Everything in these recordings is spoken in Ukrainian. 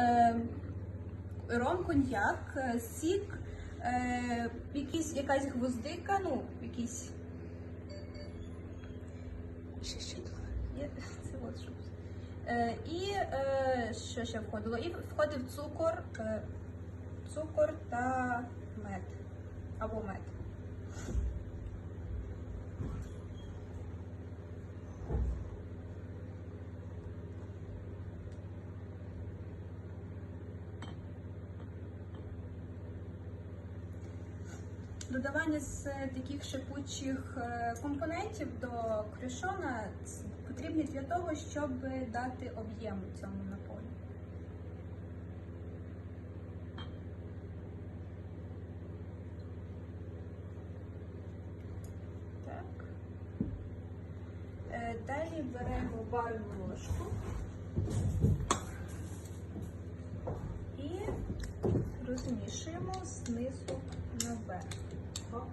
е, ром, коньяк, е, сік, е, якісь, якась гвоздика, ну, якісь. Ще тут? Це от що. Е, і що ще входило? І входив цукор, цукор та мед. Або мед. Додавання з таких шипучих е, компонентів до крюшона потрібні для того, щоб дати об'єм цьому напою. Так. Е, Далі беремо барну ложку і розмішуємо знизу наверх. Оп.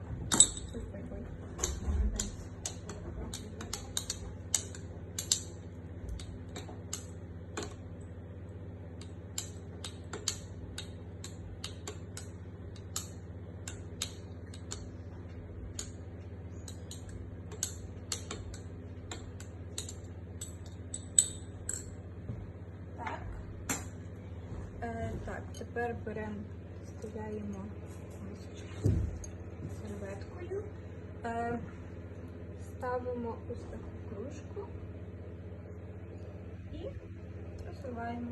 Ой, ой, ой. Так. Е, тепер беремо, мисочку серветкою, е, ставимо ось таку кружку і просуваємо.